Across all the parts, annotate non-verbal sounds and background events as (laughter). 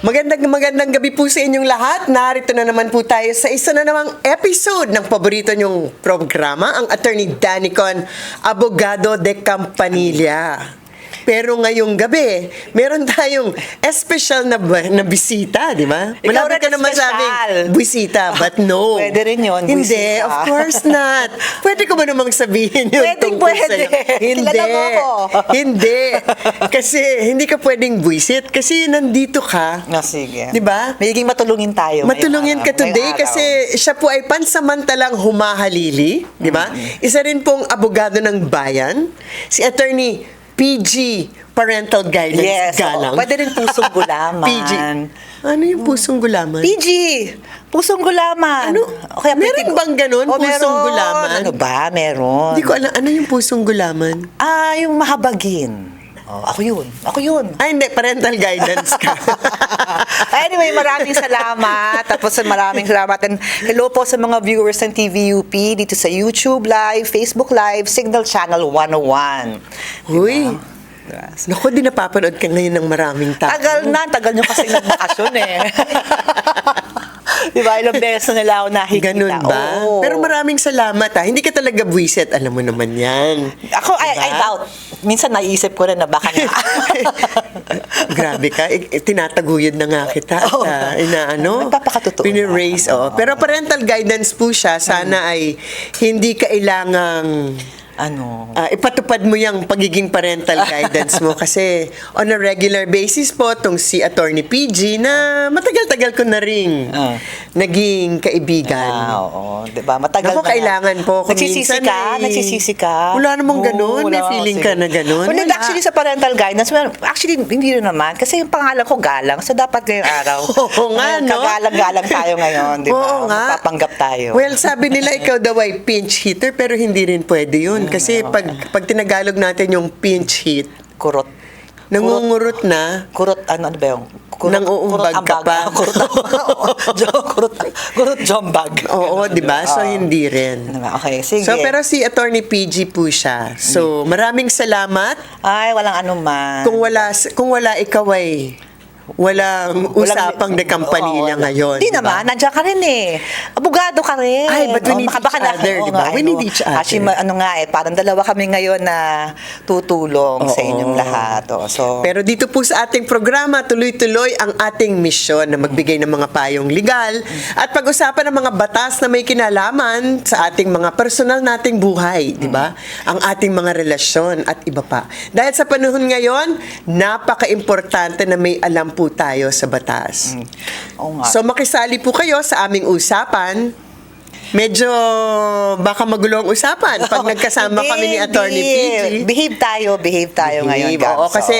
Magandang magandang gabi po sa inyong lahat. Narito na naman po tayo sa isa na namang episode ng paborito nyong programa, ang Attorney Danicon, Abogado de Campanilla. Pero ngayong gabi, meron tayong special na, na bisita, di ba? Rin ka naman sabing bisita, but no. (laughs) Pwede rin yun, Hindi, bisita. of course not. Pwede ko ba namang sabihin yun Pwedeng tungkol pwede. sa'yo? (laughs) Hindi. Kilala mo ako. (laughs) hindi. Kasi hindi ka pwedeng buisit kasi nandito ka. No, sige. Di ba? Magiging matulungin tayo. ngayong Matulungin ka araw, ngayong today araw. kasi siya po ay pansamantalang humahalili, di ba? Mm-hmm. Isa rin pong abogado ng bayan, si attorney PG Parental Guidance Yes. Galang. Pwede rin pusong (laughs) gulaman. PG. Ano yung pusong gulaman? PG! Pusong gulaman. Ano? O kaya Meron bang ganun, O, pusong meron. gulaman? Ano ba? Meron. Hindi ko alam. Ano yung pusong gulaman? Ah, yung mahabagin. Oh, ako yun. Ako yun. Ay, hindi. Parental guidance ka. (laughs) anyway, maraming salamat. Tapos maraming salamat. And hello po sa mga viewers ng TVUP dito sa YouTube Live, Facebook Live, Signal Channel 101. Uy. Diba? Naku, di napapanood ka ngayon ng maraming tao. Tagal na, tagal nyo kasi nagbakasyon eh. (laughs) (laughs) Di ba? Ilang beses na nila ako nakikita. Ganun ba? Oo. Pero maraming salamat ha. Hindi ka talaga buwisit. Alam mo naman yan. Ako, I, Diba? I doubt. Minsan naisip ko rin na baka na. (laughs) Grabe ka. I- i- tinataguyod na nga kita. At, Oo. ah, inaano? Nagpapakatotoo Piniraise. na. Oh. Pero parental guidance po siya. Sana ay hindi kailangang ano? ah, ipatupad mo yung pagiging parental (laughs) guidance mo kasi on a regular basis po tong si Attorney PG na matagal-tagal ko na ring Ah. naging kaibigan. Ah, oo. Di ba? Matagal Naku, na nga. kailangan po. Nagsisisi ka? ay- Nagsisisi ka? Wala namang ganun. May wala. feeling Sige. ka na ganun. Well, Wala. actually, sa parental guidance, well, actually, hindi rin naman. Kasi yung pangalan ko galang. So, dapat ngayong araw. (laughs) Oo nga, no? Kagalang-galang tayo ngayon, di ba? (laughs) Oo nga. Magpapanggap tayo. Well, sabi nila ikaw daw ay pinch hitter pero hindi rin pwede yun. Kasi pag, pag tinagalog natin yung pinch hit, kurot. nangungurot na. Kurot, ano, ano ba yung? Kurot, Nanguumbag kurot ka ambag. pa. (laughs) kurot, (laughs) Jo- kurot, kurot jombag. Oo, di ba? So, Oo. hindi rin. Ano? Okay, sige. So, pero si Attorney PG po siya. So, maraming salamat. Ay, walang anuman. Kung wala, kung wala ikaw ay walang usapang de Campanilla Oo, ngayon. Hindi di ba? naman, nandiyan ka rin eh. Abogado ka rin. Ay, but we Oo, need each other, di ba? We ano. need each other. Actually, ano nga eh, parang dalawa kami ngayon na tutulong sa Oo. inyong lahat. Oh. So, Pero dito po sa ating programa, tuloy-tuloy ang ating misyon na magbigay ng mga payong legal at pag-usapan ng mga batas na may kinalaman sa ating mga personal nating buhay, di ba? Ang ating mga relasyon at iba pa. Dahil sa panahon ngayon, napaka-importante na may alam po tayo sa batas. oo nga. So makisali po kayo sa aming usapan. Medyo baka magulo ang usapan pag (laughs) nagkasama kami ni Attorney. PG. Behave tayo, behave tayo ngayon, Behave, Oo, Gabs. kasi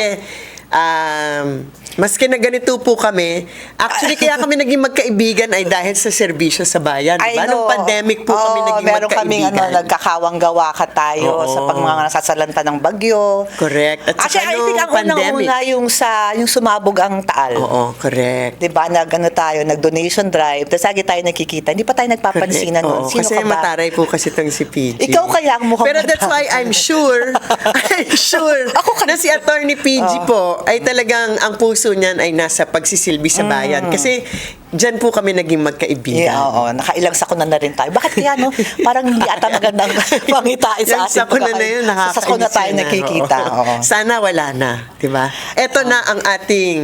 um, maski na ganito po kami, actually kaya kami naging magkaibigan ay dahil sa serbisyo sa bayan. I Diba? Nung pandemic po kami Oo, naging meron kaming magkaibigan. ano, nagkakawang-gawa ka tayo Oo. sa pag mga nasasalanta ng bagyo. Correct. At Actually, I think ang unang-una yung sa yung sumabog ang taal. Oo, correct. 'Di ba? Nag ano tayo, nag-donation drive. Tapos lagi tayo nakikita. Hindi pa tayo nagpapansinan nun. Sino kasi ka ba? mataray po kasi itong si PG. Ikaw kaya ang mukhang Pero that's why. I'm sure, (laughs) I'm sure Ako na si Attorney PG po ay talagang ang puso niyan ay nasa pagsisilbi sa bayan. Kasi dyan po kami naging magkaibigan. Mm. Yeah, oo, nakailang sakuna na rin tayo. Bakit kaya, no? Parang hindi ata magandang (laughs) pangitain sa Yung ating sakuna na yun, pagkakain. Sa sakuna nakakainis tayo yun, ah. nakikita. Oo. Sana wala na, di ba? Ito na ang ating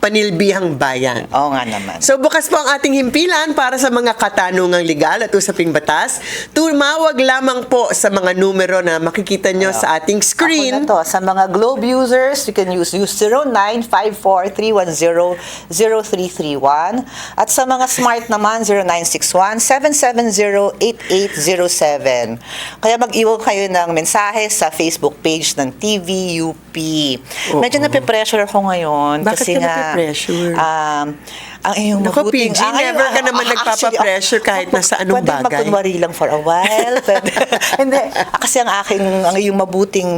panilbihang bayan. Oo nga naman. So bukas po ang ating himpilan para sa mga katanungang legal at usaping batas. Tumawag lamang po sa mga numero na makikita nyo sa ating screen. Ako na to. Sa mga Globe users, you can use, use 0954-310-0331. At sa mga smart naman, 0961-770-8807. Kaya mag-iwan kayo ng mensahe sa Facebook page ng TVUP. Medyo nape-pressure ako ngayon. Bakit kasi ka nga, nape-pressure? um, ang iyong Naku, mabuting... PG, never ka naman nagpapapressure kahit nasa anong pwede bagay. magkunwari lang for a while. (laughs) Pwede. (laughs) Hindi. Kasi ang aking, ang iyong mabuting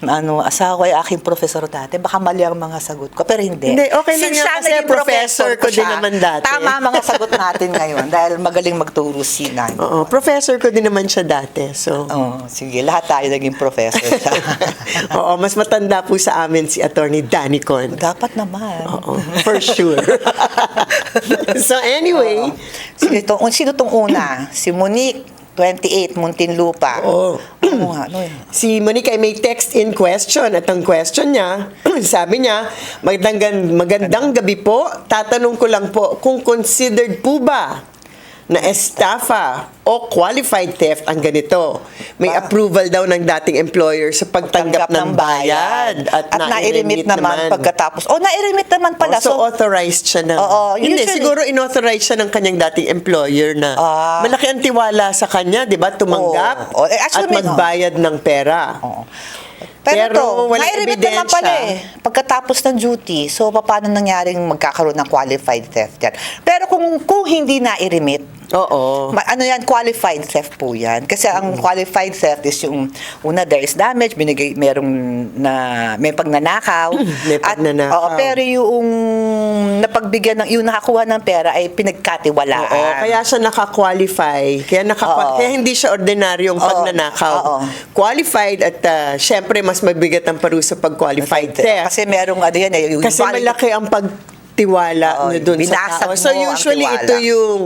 ano, asawa ay aking professor dati. Baka mali ang mga sagot ko. Pero hindi. Hindi, okay lang Since yan kasi professor ko din naman dati. Tama ang mga sagot (laughs) natin ngayon dahil magaling magturo si Nan. Oo, professor ko din naman siya dati. So, Oh, sige, lahat tayo naging professor siya. Oo, mas matanda po sa amin si Attorney Danny Con. Dapat naman. Oo, for sure. (laughs) so anyway, Sige, to, sino tong una? Si Monique, 28, Muntinlupa. Oo. Ano nga, ano yun? si Monique ay may text in question at ang question niya, (clears throat) sabi niya, magandang, magandang gabi po, tatanong ko lang po kung considered po ba na estafa o qualified theft ang ganito. May Ba- approval daw ng dating employer sa pagtanggap ng bayad at, nairimit naman, pagkatapos. Oh, nairimit naman pala. so, So, authorized siya ng... Oo, hindi, usually- siguro inauthorize siya ng kanyang dating employer na Ah. malaki ang tiwala sa kanya, di ba? Tumanggap Oo. Oh, eh, at actually, magbayad ng pera. Oo. Pero, Pero to, walang nairimit naman pala eh. Pagkatapos ng duty, so paano nangyaring magkakaroon ng qualified theft yan? Pero kung, kung hindi nairimit, Oo. Ma- ano yan, qualified theft po yan. Kasi ang qualified theft is yung, una, there is damage, binigay, merong na, may pagnanakaw. (clears throat) May pagnanakaw. oo, pero yung napagbigyan ng, yung nakakuha ng pera ay pinagkatiwalaan. Oo, kaya siya naka-qualify. Kaya, naka Oo. kaya hindi siya ordinaryong pagnanakaw. Oo. Qualified at ah, syempre mas mabigat ang parusa pag qualified theft. Kasi merong ano yan eh. Yung Kasi valid- malaki ang pagtiwala Oo, nyo dun sa binasag tao. So mo ang usually tiwala. ito yung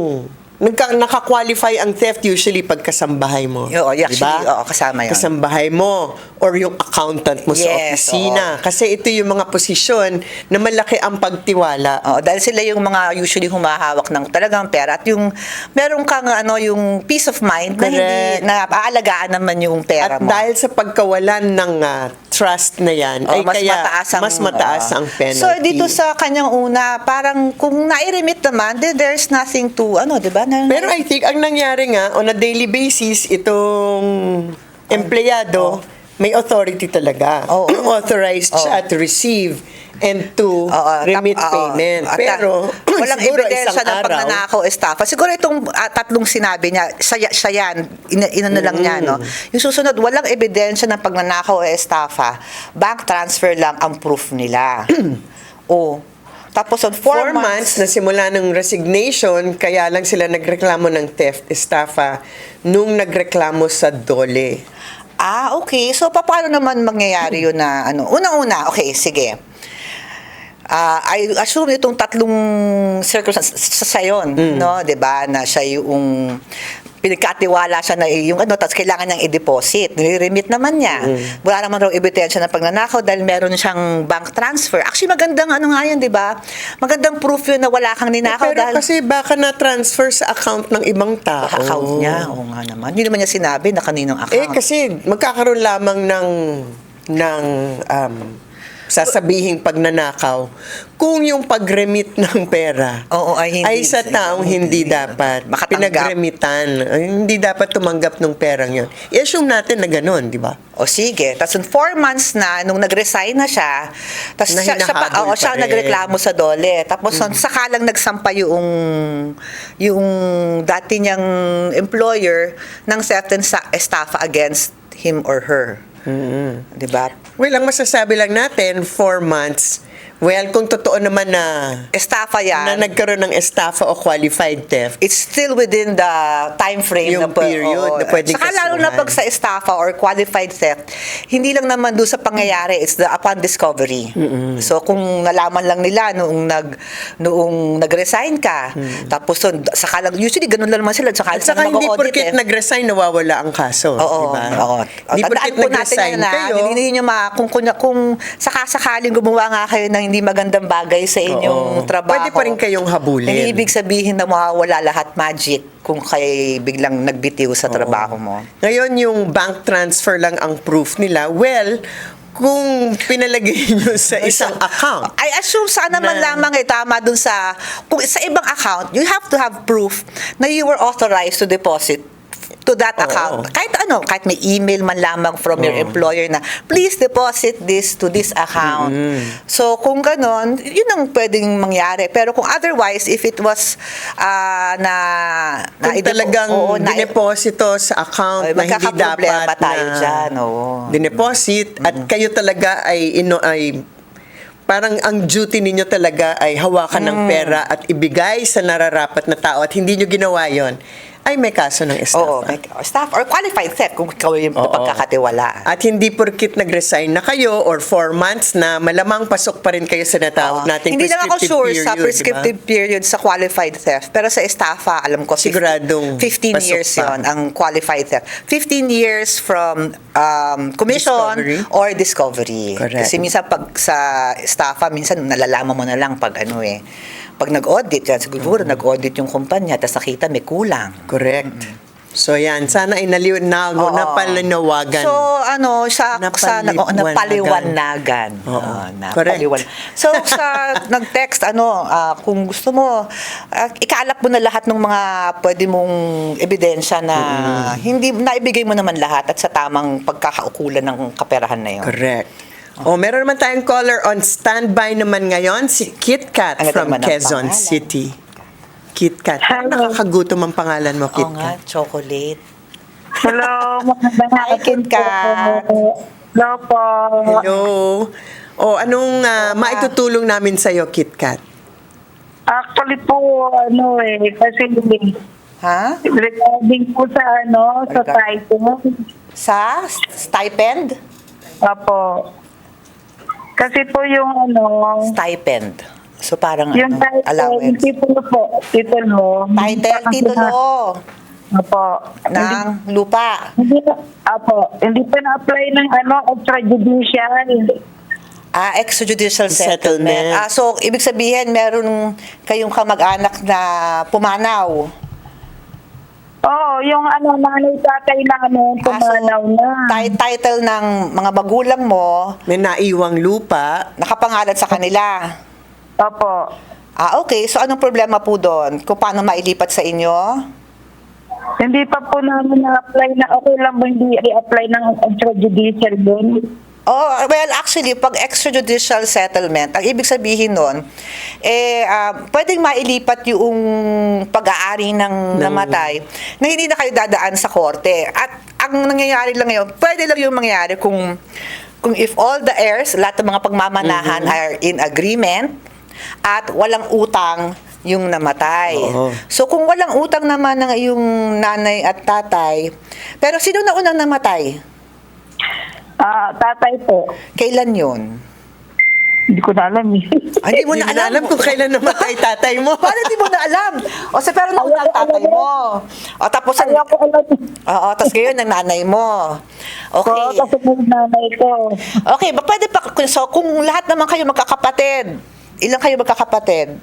nagka, naka-qualify ang theft usually pag kasambahay mo. Oo, actually, Diba? oo, kasama yun. Kasambahay mo or yung accountant mo sa Yes, opisina. Kasi ito yung mga posisyon na malaki ang pagtiwala. Oo, dahil sila yung mga usually humahawak ng talagang pera at yung meron kang ano yung peace of mind na hindi Correct. na aalagaan naman yung pera At mo. dahil sa pagkawalan ng ah, trust na yan, Oo, ay mas kaya mataas ang, mas mataas oo. ang penalty. So dito sa kanyang una, parang kung nairimit naman, then there's nothing to ano, 'di ba? Na, Pero I think ang nangyari nga, on a daily basis, itong empleyado, may authority talaga. Oo. (clears throat) Authorized siya to receive and to Oo, remit tap- oo. payment. At, Pero, (clears throat) walang siguro ebidensya isang ng araw, pagnanakaw estafa. Siguro itong ah, tatlong sinabi niya, siya, siya yan, ina, inano lang niya, no? Mm. Yung susunod, walang ebidensya ng pagnanakaw o estafa. Bank transfer lang ang proof nila. (clears throat) o, tapos on four, four months na simula ng resignation, kaya lang sila nagreklamo ng theft, estafa, nung nagreklamo sa dole. Ah, okay. So, pa- paano naman mangyayari yun na, ano? Una-una, okay, sige. Ah, I assume itong tatlong circumstances sa sa yun, no? 'Di ba? Na siya yung pinagkatiwala siya na yung ano, tapos kailangan niyang i-deposit. Nire-remit naman niya. Wala naman raw ebidensya ng pagnanakaw dahil meron siyang bank transfer. Actually, magandang ano nga yan, di ba? Magandang proof yun na wala kang ninakaw Pero dahil kasi baka na-transfer sa account ng ibang tao. account niya. Oo nga naman. Hindi naman niya sinabi na kaninong account. Eh kasi magkakaroon lamang ng ng um, sasabihing pagnanakaw kung yung pag-remit ng pera Oo, ay hindi- sa taong hindi dapat Makatanggap. pinagremitan. Ay, hindi dapat tumanggap ng perang yun. I-assume natin na ganun, di ba? O sige, tapos in four months na, nung nag-resign na siya, tapos Na siya, siya pa, hinahabol oo, siya rin. nagreklamo sa dole. Tapos mm. saka lang nagsampa yung, yung dati niyang employer ng certain sa estafa against him or her. Di ba? Well, ang masasabi lang natin, four months. Well, kung totoo naman na Estafa yan. na nagkaroon ng estafa o qualified theft, it's still within the time frame Yung na pa- period oo. na pwedeng Saka lalo na pag sa estafa or qualified theft, hindi lang naman doon sa pangyayari, it's the upon discovery. So kung nalaman lang nila noong nag noong nag-resign ka, tapos doon, saka lang usually ganun lang naman sila, saka, saka hindi porket eh. nag-resign nawawala ang kaso. Oo, diba? oo. Hindi porket nag-resign na, kayo. Hindi niyo ma, kung, kung, kung sakasakaling gumawa nga kayo ng hindi magandang bagay sa inyong Oo. trabaho. Pwede pa rin kayong habulin. Hindi ibig sabihin na mawawala lahat magic kung kayo biglang nagbitiw sa trabaho mo. Ngayon, yung bank transfer lang ang proof nila. Well, kung pinalagay (laughs) nyo sa isang account, I assume sana man Na- lamang ay tama dun sa, kung sa ibang account, you have to have proof na you were authorized to deposit to that Oo. account. Kahit ano, kahit may email man lamang from your employer na, please deposit this to this account. So, kung ganon, yun ang pwedeng mangyari. Pero kung otherwise, if it was ah, na... na Kung talagang oo, na- dineposito sa account Ay, na hindi magkakaproblema dapat tayo na dyan, oo. dineposit at kayo talaga ay ino ay parang ang duty ninyo talaga ay hawakan Mm. ng pera at ibigay sa nararapat na tao at hindi nyo ginawa yon ay may kaso ng estafa. Oo, may staff or qualified theft kung ikaw yung Oo. pagkakatiwalaan. At hindi porkit nag-resign na kayo or four months na malamang pasok pa rin kayo sa natawag Oo. nating Hindi lang ako prescriptive sure period, sa di ba? prescriptive period sa qualified theft. Pero sa estafa, alam ko, 15 Siguradong 15 pasok years pa. yon ang qualified theft. 15 years from um, commission Discovery. or discovery. Correct. Kasi minsan pag sa estafa, minsan nalalaman mo na lang pag ano eh. Pag nag-audit, yan, siguro nag-audit yung kumpanya, tapos nakita may kulang. Correct. So yan, sana ay naliw na, Oo. napalinawagan. So, ano, sa, sa na, oh, Napaliwanagan. Oo. Correct. napaliwan- So, sa (laughs) nag-text, ano, ah, kung gusto mo, ah, ikaalap mo na lahat ng mga pwede mong ebidensya na hindi, naibigay mo naman lahat at sa tamang pagkakaukulan ng kaperahan na yun. Correct. O, meron naman tayong caller on standby naman ngayon, si Kit Kat Ang ganda from naman Quezon pangalan. City. Kit Kat. Hello. Nakakagutom ang pangalan mo, Kit Oo nga, Kat. chocolate. Hello, magandang (laughs) Hi, Kim Kat. Hello po. Hello. O, anong ah, maitutulong namin sa'yo, Kit Kat? Actually po, ano eh, kasi Ha? regarding po sa ano, sa title. Sa stipend? Apo. Kasi po yung ano, Stipend. So, parang yung ano, title, yung allowance. titulo po, titulo. Title, titulo Apo. ng lupa. Hindi, hindi, apo, hindi pa na-apply ng ano, extrajudicial. Ah, extrajudicial Settlement. settlement. Ah, so, ibig sabihin, meron kayong kamag-anak na pumanaw. Oo, yung ano, nanay tatay namin, Ah, so, pumanaw na. ti- title ng mga magulang mo, May naiwang lupa. nakapangalan sa kanila. Opo. Ah, okay. So, anong problema po doon? Kung paano mailipat sa inyo? Hindi pa po namin na-apply na okay lang ba hindi i-apply ng extrajudicial doon? Oh, well, actually, pag extrajudicial settlement, ang ibig sabihin nun, eh, ah, pwedeng mailipat yung pag-aari ng namatay na hindi na kayo dadaan sa korte. At ang nangyayari lang ngayon, pwede lang yung mangyari kung, kung if all the heirs, lahat ng mga pagmamanahan are in agreement, at walang utang yung namatay. Oo. So, kung walang utang naman ng yung nanay at tatay, pero sino na unang namatay? Ah, tatay po. Kailan yun? Hindi ko na alam eh. Ay, hindi mo Hindi na alam kung kailan namatay tatay mo. (laughs) Paano hindi mo na alam? O sa pero nauna ang tatay mo. O tapos ang... Ayaw ko alam. Oo, tapos ngayon ang nanay mo. Okay. kasi po yung nanay ko. Okay, ba pwede pa, so kung lahat naman kayo magkakapatid, ilan kayo magkakapatid?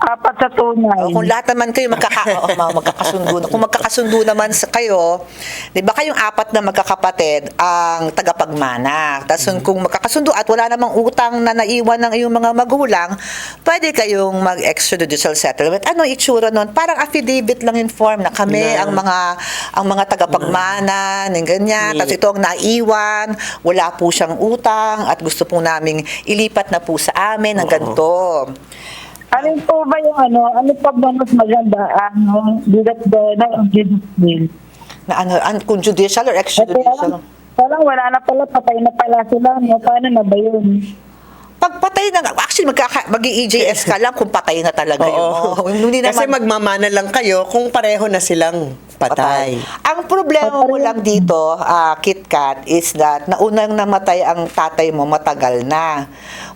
Apat sa tunay. O kung lahat naman kayo magkaka, (laughs) o, ma- magkakasundo, kung magkakasundo naman sa kayo, di ba kayong apat na magkakapatid ang tagapagmana. Tapos kung magkakasundo at wala namang utang na naiwan ng iyong mga magulang, pwede kayong mag-extrajudicial settlement. Ano itsura nun? Parang affidavit lang in form na kami Na- ang mga ang mga tagapagmana, ng ganyan. Ni- Tapos ito ang naiwan, wala po siyang utang at gusto po naming ilipat na po sa amin ng ganito. Ano po ba yung ano? Ano pa ba mas maganda? Ano? Bigat ba na ang judicial? Na ano, an, kung judicial or extrajudicial? parang wala na pala, patay na pala sila. No? Paano na ba yun? Pag patay na, actually magkaka, mag-EJS ka lang kung patay na talaga yun. Oo. Oh, (laughs) hindi Kasi naman magmamana lang kayo kung pareho na silang patay. Ang problema mo lang dito, ah, Kit Kat, is that naunang namatay ang tatay mo matagal na.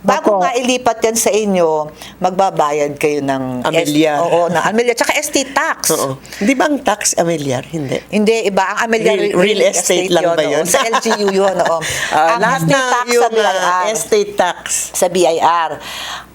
Bago Opo. nga ilipat yan sa inyo, magbabayad kayo ng Amilyar. oo, ng amilyar. Tsaka estate tax. Oo. Di ba ang tax amilyar? Hindi. Hindi, iba. Ang amilyar, Real- real estate lang ba yun? oo. Sa LGU yun, oo. Ah, ang lahat estate na tax sa yung BIR. ah, estate tax. sa BIR.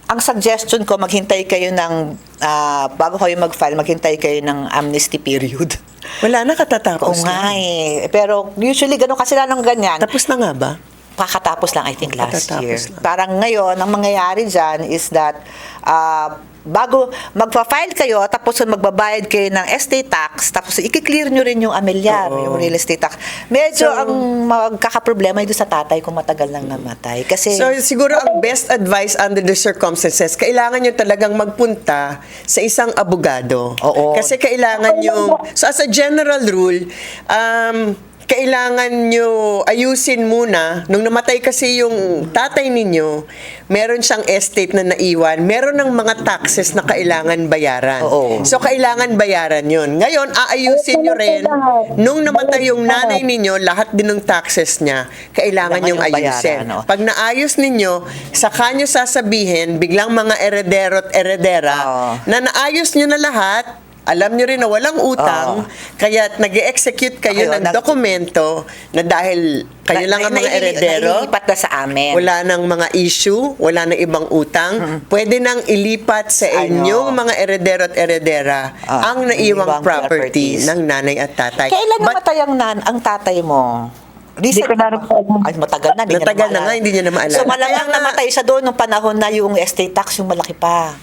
Ang suggestion ko, maghintay kayo ng, ah, bago kayo mag-file, maghintay kayo ng amnesty period. Wala na katatapos. Oo nga eh. Pero usually, ganun kasi lang ng ganyan. Tapos na nga ba? Kakatapos lang, I think, last Kakatapos year. lang. Parang ngayon, ang mangyayari dyan is that, ah, bago magpa-file kayo, tapos magbabayad kayo ng estate tax, tapos i-clear nyo rin yung amilyar, Oo. yung real estate tax. Medyo So- ang magkakaproblema ito sa tatay kung matagal nang namatay. Kasi, So siguro ang best advice under the circumstances, kailangan nyo talagang magpunta sa isang abogado. Oo. Kasi kailangan nyo, so as a general rule, um, kailangan nyo ayusin muna, nung namatay kasi yung tatay ninyo, meron siyang estate na naiwan, meron ng mga taxes na kailangan bayaran. Oo. So kailangan bayaran yun. Ngayon, aayusin nyo rin, nung namatay yung nanay ninyo, lahat din ng taxes niya, kailangan Kailangan yung yung bayaran, ayusin. no? Pag naayos ninyo, saka nyo sasabihin, biglang mga eredero at eredera, Oo. na naayos nyo na lahat, alam nyo rin na walang utang, kaya nag execute kayo Kayo, ng dokumento na dahil kayo na- lang ang na- mga eredero, nailipat na sa amin. wala nang mga issue, wala nang ibang utang, pwede nang ilipat sa Ano? inyong mga eredero at eredera Ah, ang naiwang property properties. ng nanay at tatay. kailan But- namatay ang, nan, ang tatay mo? Hindi ko na rin po alam. Ay, matagal na. Hindi niya Matagal na maalala. nga, hindi niya na maalala. So, malamang namatay siya doon nung panahon na yung estate tax, yung malaki pa.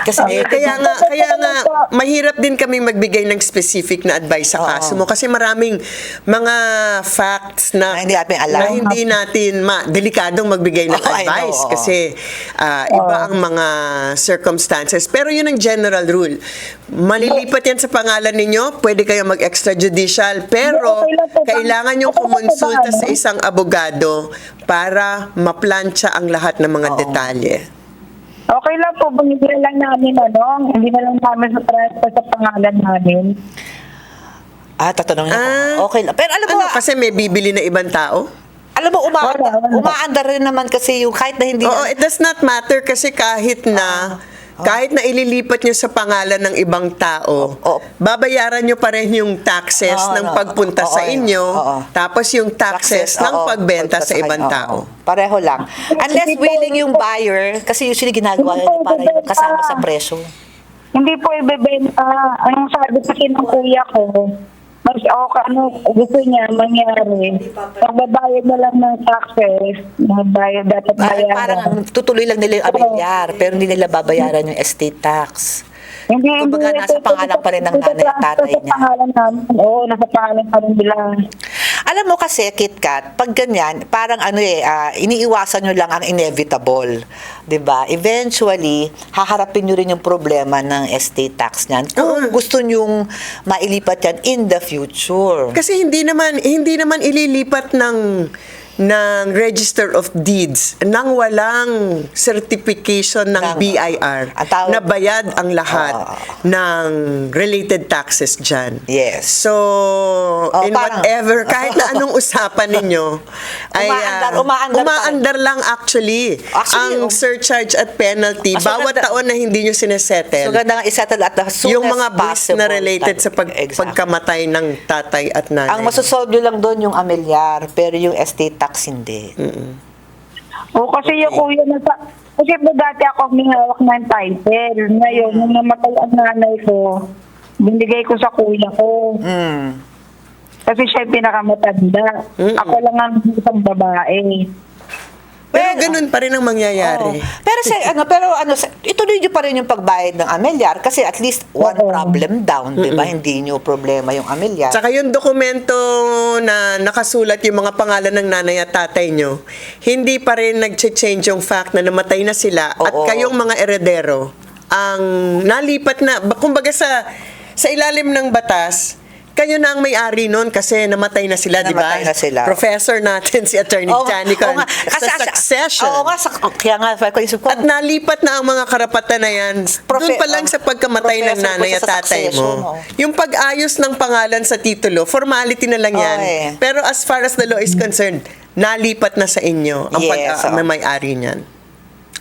Kasi, Eh, kaya nga, kaya nga, mahirap din kami magbigay ng specific na advice sa kaso mo kasi maraming mga facts na, Na hindi natin alam. na hindi natin ma, delikadong magbigay ng Oh, know, advice oo. kasi ah, iba ang mga circumstances. Pero yun ang general rule. Malilipat yan sa pangalan ninyo, pwede kayo mag-extrajudicial, pero kailangan yung kumonsulta sa isang abogado para maplansya ang lahat ng mga detalye. Okay lang po, binigyan lang namin ano, hindi na lang namin sa transfer sa pangalan namin. ah, tatanungin ako. Ah, okay lang. Pero alam mo, Ano, kasi may bibili na ibang tao? alam mo, umaandar, Wala, wala. umaandar rin naman kasi yung kahit na hindi Oo, na- it does not matter kasi kahit na kahit na ililipat nyo sa pangalan ng ibang tao, Oo. babayaran nyo pa rin yung taxes Oo, ng no. pagpunta Oo, sa yun. inyo, Oo. tapos yung taxes, ng oo, pagbenta sa pagkasakay, ibang oo, tao. Pareho lang. Unless willing yung buyer, kasi usually ginagawa yun para yung kasama sa presyo. Hindi po ibebenta. Ang sabi kasi ng kuya ko, mas okay, ano, gusto niya mangyari. Magbabayad na lang ng taxes, magbayad dapat bayaran. parang tutuloy lang nila yung amilyar, pero hindi nila babayaran yung estate tax. Hindi, Kumbaga, hindi, nasa ito- pangalan pa rin ng ito- nanay at tatay ito niya. Sa pangalan namin. Oo, nasa pangalan pa rin nila. Alam mo kasi, KitKat, pag ganyan, parang ano eh, ah, iniiwasan nyo lang ang inevitable. 'Di ba? Eventually, haharapin nyo rin yung problema ng estate tax niyan. Kung Oo. gusto nyong mailipat yan in the future. Kasi hindi naman hindi naman ililipat ng ng Register of Deeds nang walang certification ng BIR na bayad ang lahat Ah. ng related taxes dyan. Yes. So, in parang- whatever, (laughs) kahit na anong usapan ninyo, ay Umaandar- ah, umaandar umaandar lang actually. Actually, ang oh. surcharge at penalty, Ah, so bawat ganda- taon na hindi nyo sinesettle So, ganda nga isettle at the soonest yung mga bills na related sa pag, Exactly. pagkamatay ng tatay at nanay. Ang masosolve nyo lang doon yung amilyar, pero yung estate tax hindi. O kasi yung kuya na sa... Kasi po dati ako may hawak ng title. Ngayon, nung namatay ang nanay ko, binigay ko sa kuya ko. Mm. Kasi siya yung pinakamatanda. Mm-mm. Ako lang ang isang babae. Pero ganun pa rin ang mangyayari. Pero sa (laughs) ano, pero ano, sa- ituloy niyo pa rin yung pagbayad ng amilyar kasi at least one Oo. problem down, 'di ba? Hindi niyo problema yung amilyar. Tsaka yung dokumento na nakasulat yung mga pangalan ng nanay at tatay nyo, hindi pa rin nag-change yung fact na namatay na sila at Oo. kayong mga eredero ang nalipat na, ba- kumbaga sa, sa ilalim ng batas, kayo na ang may-ari nun kasi namatay na sila, di ba? Namatay na sila. Professor natin si Attorney Johnny oo nga. sa succession. Oo nga, sa, kaya nga, ko isip ko, At nalipat na ang mga karapatan na yan Profe- doon pa lang oh, sa pagkamatay ng nanay at tatay mo. oh. Yung pag-ayos ng pangalan sa titulo, formality na lang yan. Oo, eh. Pero as far as the law is concerned, nalipat na sa inyo ang Yes, pag oh. may may-ari niyan.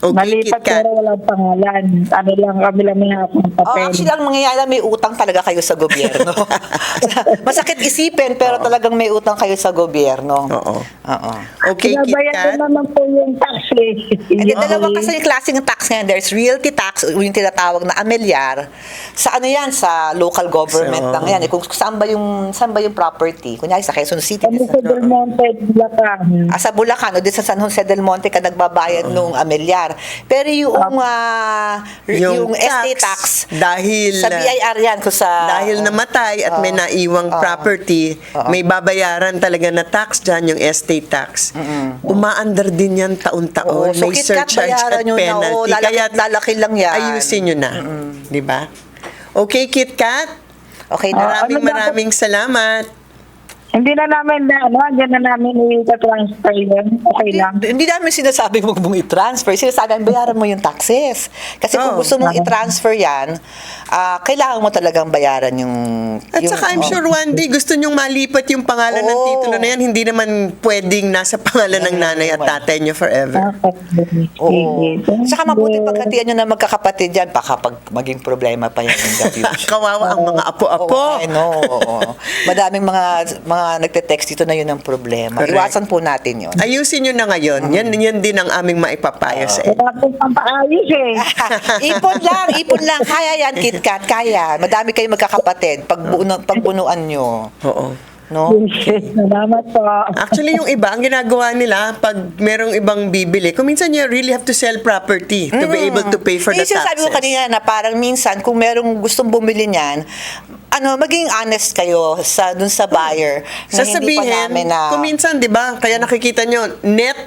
Okay, Malipat KitKat. pero walang pangalan. Ano lang kami lang may hawak ng Oh, papel. actually, ang mangyayari, may utang talaga kayo sa gobyerno. (laughs) Masakit isipin, pero talagang may utang kayo sa gobyerno. Oo. Oo. Okay, Binabayaran KitKat. naman po yung tax eh. Hindi, Yung- dalawa kasi yung klaseng tax ngayon. There's realty tax, yung tinatawag na amilyar. Sa ano yan? Sa local government So, lang yan. Eh, Kung saan ba yung, saan ba yung property? Kunyari sa Quezon City. Kami sa Del Monte, Bulacan. Ah, sa Bulacan o di sa San Jose del Monte ka nagbabayad nung amilyar. BIR. Pero yung, ah, yung, estate tax, dahil sa BIR yan. Kung sa, dahil namatay at may Oo. naiwang Oo. property, Oo. may babayaran talaga na tax dyan, yung estate tax. Umaandar din yan taon-taon. Oo, so may surcharge at nyo na, penalty. oo, lalaki- Kaya lalaki lang yan. Ayusin nyo na. Di ba? Okay, KitKat. Okay Maraming ano maraming salamat. Hindi na namin na, ano, dyan na namin i-transfer yun. Okay lang. Hindi, hindi namin sinasabi mo mong i-transfer. Sinasabi bayaran mo yung taxes. Kasi kung Oo. gusto mong i-transfer yan, ah, kailangan mo talagang bayaran yung... At yung- saka I'm oh. sure one day gusto nyong malipat yung pangalan ng Oo. titulo na yan. Hindi naman pwedeng nasa pangalan ng nanay at tatay nyo forever. Okay. Oo. Sige. Saka mabuti pagkatian nyo na magkakapatid yan, baka pag maging problema pa yan in the (laughs) future. Kawawa ang mga apo-apo. Oo, I know. oo. (laughs) Madaming mga mga nagte-text dito na yun ang problema. Correct. Iwasan po natin yun. Ayusin nyo na ngayon. Yan, yan din ang aming maipapayo sa inyo. Pampaayos eh. (laughs) ipon lang, ipon lang. Kaya yan, KitKat, kaya. Madami kayong magkakapatid. Pagbuno, pagbunuan nyo. Oo. No? Salamat po. Actually, yung iba, ang ginagawa nila, pag merong ibang bibili, kung minsan you really have to sell property to be able to pay for the Yung sinasabi taxes. ko kanina na parang minsan, kung merong gustong bumili niyan, ano, maging honest kayo sa dun sa buyer na hindi pa Sasabihin, namin na... kung minsan, di ba, kaya nakikita nyo, net,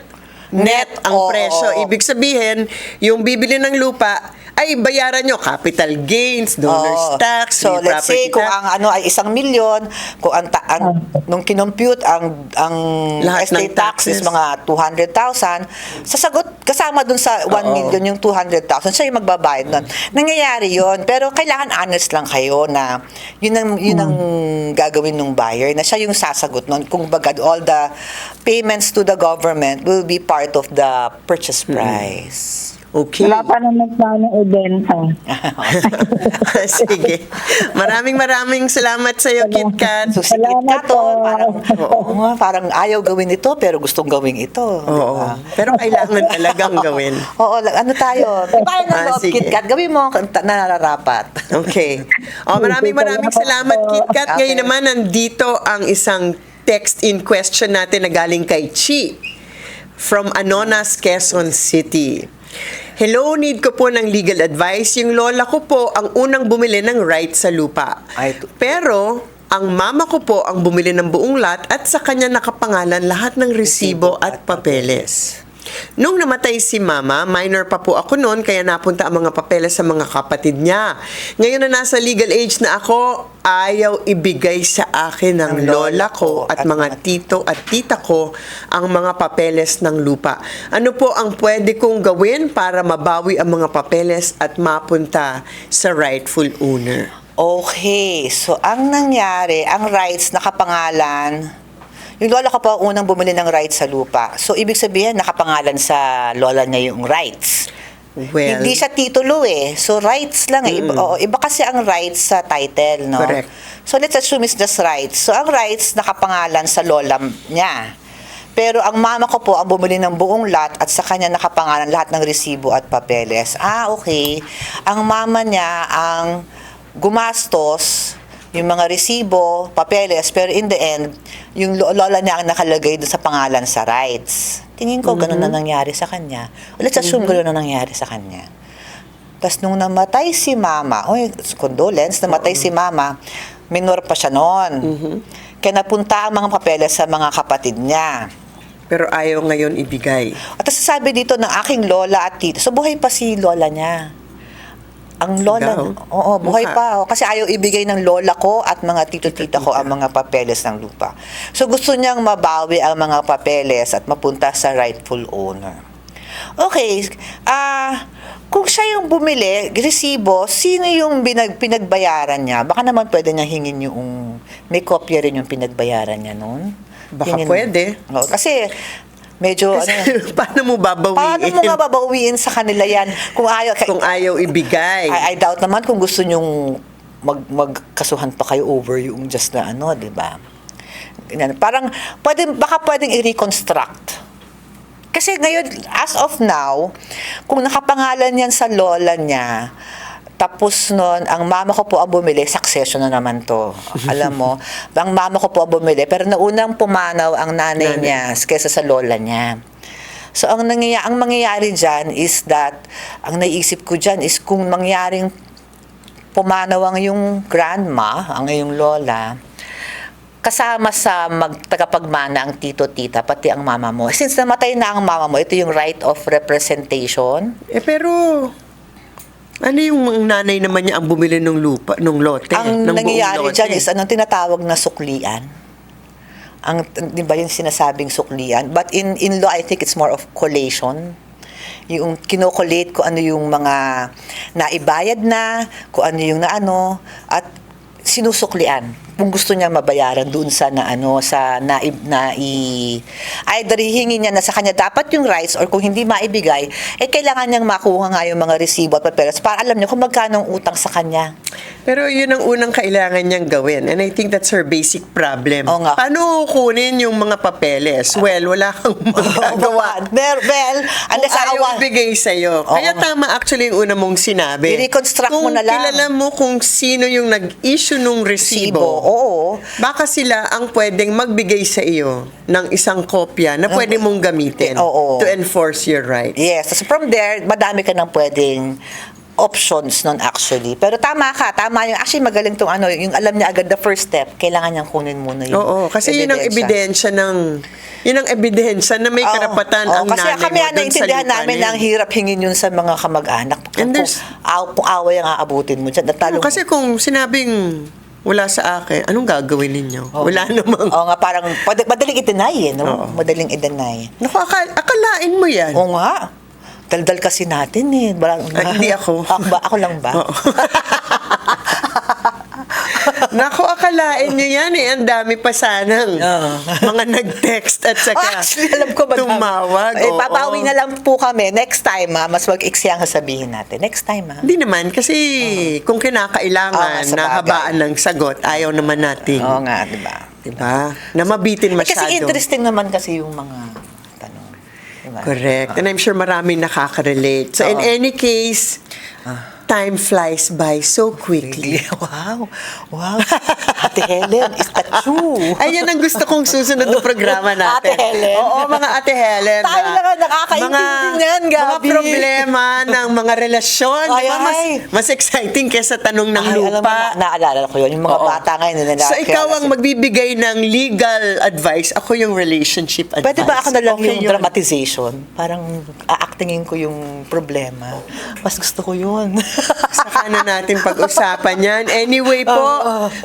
net ang oo, presyo. Ibig sabihin, yung bibili ng lupa, ay bayaran nyo capital gains, Oo. donor's tax, So let's say property kung tax. ang ano ay isang milyon, kung ang, ta- ang nung kinompute ang ang Lahat ng estate tax is taxes. mga 200,000, sasagot kasama dun sa 1 Oo. million yung 200,000, siya yung magbabayad nun. Nangyayari yon pero kailangan honest lang kayo na yun ang yun ang gagawin ng buyer na siya yung sasagot nun. Kung baga all the payments to the government will be part of the purchase price. Okay. Wala pa naman plano ibenta. (laughs) Sige. Maraming maraming salamat sa iyo, KitKat. So, si Salamat KitKat, oh, po. parang, oo nga, parang ayaw gawin ito, pero gustong gawin ito. Oo. diba? Pero kailangan talagang gawin. (laughs) Oo, la- ano tayo? Tayo ng Ah, loob, sige. KitKat. Gawin mo ang ta- nararapat. Okay. Oh, maraming maraming salamat, KitKat. Ngayon Okay. naman, nandito ang isang text in question natin na galing kay Chi from Anonas, Quezon City. Hello, need ko po ng legal advice. Yung lola ko po ang unang bumili ng right sa lupa. Ay, Pero, ang mama ko po ang bumili ng buong lot at sa kanya nakapangalan lahat ng resibo at papeles. Nung namatay si mama, minor pa po ako noon kaya napunta ang mga papeles sa mga kapatid niya. Ngayon na nasa legal age na ako, ayaw ibigay sa akin ng lola ko at mga tito at tita ko ang mga papeles ng lupa. Ano po ang pwede kong gawin para mabawi ang mga papeles at mapunta sa rightful owner? Okay, so ang nangyari, ang rights nakapangalan, yung lola ko po ang unang bumili ng rights sa lupa. So, ibig sabihin, nakapangalan sa lola niya yung rights. Well, Hindi siya titulo eh. So, rights lang eh. Iba, oo, iba kasi ang rights sa title, no? Correct. So, let's assume it's just rights. So, ang rights nakapangalan sa lola niya. Pero ang mama ko po ang bumili ng buong lot at sa kanya nakapangalan lahat ng resibo at papeles. Ah, okay. Ang mama niya ang gumastos yung mga resibo, papeles, pero in the end, yung lo- lola niya ang nakalagay doon sa pangalan sa rights. Tingin ko, ganun na nangyari sa kanya. Let's assume ganun na nangyari sa kanya. Tapos nung namatay si mama, oy, condolence, namatay si mama, minor pa siya noon. Kaya napunta ang mga papeles sa mga kapatid niya. pero ayaw ngayon ibigay. At tapos sabi dito ng aking lola at tito, so buhay pa si lola niya. Ang lola, Daw. oo, buhay Mukha. pa. oh. Kasi ayaw ibigay ng lola ko at mga tito-tita ko ang mga papeles ng lupa. So gusto niyang mabawi ang mga papeles at mapunta sa rightful owner. Okay, ah, kung siya yung bumili, resibo, sino yung binag, pinagbayaran niya? Baka naman pwede niya hingin yung, may kopya rin yung pinagbayaran niya noon. Baka pwede. Oo, kasi medyo, ano, Kasi, (laughs) paano mo babawiin? Paano mo nga babawiin sa kanila yan? Kung ayaw, Kung ayaw ibigay. I, I doubt naman kung gusto nyong mag, magkasuhan pa kayo over yung just na ano, di ba? Parang, pwede, baka pwedeng i-reconstruct. Kasi ngayon, as of now, kung nakapangalan yan sa lola niya, tapos nun, ang mama ko po ang bumili, succession na naman to. Alam mo, (laughs) ang mama ko po ang bumili, pero naunang pumanaw ang nanay Nanay. niya kaysa sa lola niya. So ang nangyayari, ang mangyayari diyan is that ang naisip ko diyan is kung mangyaring pumanaw ang yung grandma, ang iyong lola, kasama sa magtagapagmana ang tito tita pati ang mama mo. Since namatay na ang mama mo, ito yung right of representation. Eh pero, ano yung nanay naman niya ang bumili ng lupa, ng lote? ang ng nangyayari lote? dyan is anong tinatawag na suklian. Ang, di ba yung sinasabing suklian? But in, in law, I think it's more of collation. Yung kinokolate ko ano yung mga naibayad na, kung ano yung naano, at sinusuklian kung gusto niya mabayaran doon sa na ano sa na, na i, either hihingi niya na sa kanya dapat yung rights or kung hindi maibigay eh kailangan niyang makuha nga yung mga resibo at papeles para alam niya kung magkano ang utang sa kanya Pero yun ang unang kailangan niyang gawin. And I think that's her basic problem. Oo nga. Paano kukunin yung mga papeles? Well, wala kang (laughs) magagawa. Well, well, unless Kung ayaw awa, ibigay sa'yo. Kaya nga. tama actually yung una mong sinabi. I-reconstruct mo na lang. kilala mo kung sino yung nag-issue nung Resibo, resibo, oo. baka sila ang pwedeng magbigay sa iyo ng isang kopya na pwede mong gamitin Oo. to enforce your right. Yes. So from there, madami ka nang pwedeng options nun actually. Pero tama ka, tama yung, actually magaling tong ano, yung alam niya agad the first step, kailangan niyang kunin muna yung Oo, kasi yun ang ebidensya ng yun ang ebidensya na may Oo. karapatan Oo, ang kasi nanay kami mo dun sa naintindihan lupa namin na ang hirap hingin yun sa mga kamag-anak. And Kung, there's- aw, kung away ang aabutin mo dyan, natalo Oo, kasi kung sinabing wala sa akin, anong gagawin ninyo? Oo. Wala namang... Oo nga, parang mad- madaling i-deny eh, no? Oo. Madaling i-deny. Naku, akal- akalain mo yan. Oo nga. Daldal kasi natin eh. Wala, Ah, hindi ako. (laughs) Ako, ba? ako lang ba? Oo. (laughs) Naku, akalain nyo yan eh. Ang dami pa sanang Oo. mga nag-text at saka Actually, alam ko ba tumawag. Eh, oo. papawi na lang po kami. Next time, ha, mas mag-iksi ang sasabihin natin. Next time, ha? Hindi naman, kasi kung Oo, kinakailangan sa na habaan ng sagot, ayaw naman natin. Oo nga, di ba? Diba? Na mabitin Eh, masyado. kasi interesting naman kasi yung mga tanong. Diba? Correct. And I'm sure maraming nakaka-relate. So in Oo. any case, time flies by so quickly. (laughs) Wow. Wow. Ate Helen, is that true? Ayan ang gusto kong susunod na programa natin. Ate Helen. Oo, mga Ate Helen. Tayo na- lang ang nakakaintindi mga- niyan, Mga Gabi. problema ng mga relasyon. Ay, Di ba? Mas, ay. mas exciting kesa tanong ng Ay, alam mo, lupa. na, naalala ko yun. Yung mga Oo. bata ngayon, nila So ikaw ang magbibigay ng legal advice, ako yung relationship advice. Pwede ba ako na lang Okay yung yun. dramatization? Parang aactingin ko yung problema. Mas gusto ko yun. (laughs) Saka na natin pag-usapan yan. Anyway po,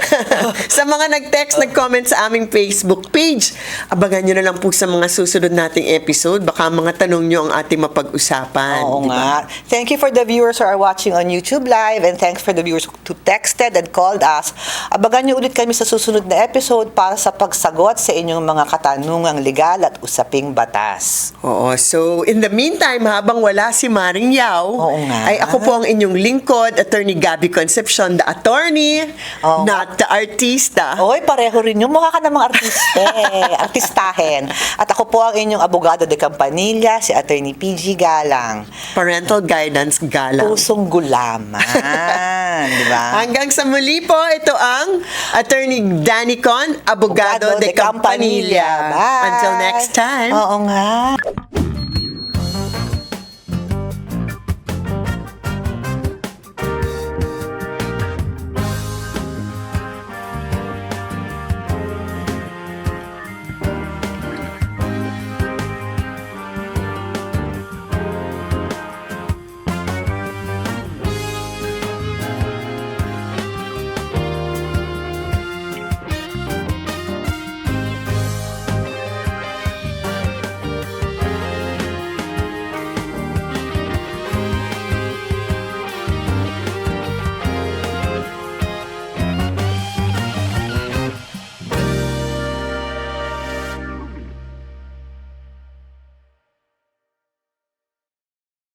(laughs) sa mga nag-text, nag-comment sa aming Facebook page, abangan nyo na lang po sa mga susunod nating episode. Baka mga tanong nyo ang ating mapag-usapan. Oo di ba? nga. Thank you for the viewers who are watching on YouTube Live and thanks for the viewers who texted and called us. Abangan niyo ulit kami sa susunod na episode para sa pagsagot sa inyong mga katanungang legal at usaping batas. Oo, so in the meantime, habang wala si Maring Yao, Oo nga. ay ako po ang inyong lingkod, Attorney Gabby Concepcion, the attorney, Oo not the artista. Oy, pareho rin yung mukha ka namang artiste, (laughs) artistahin. At ako po ang inyong abogado de Campanilla, si Attorney PG Galang. Parental guidance galang. Pusong gulaman, di ba? Hanggang sa muli po, ito ang Attorney Danny Con, Abogado de Campanilla. Bye. Until next time. Oo nga.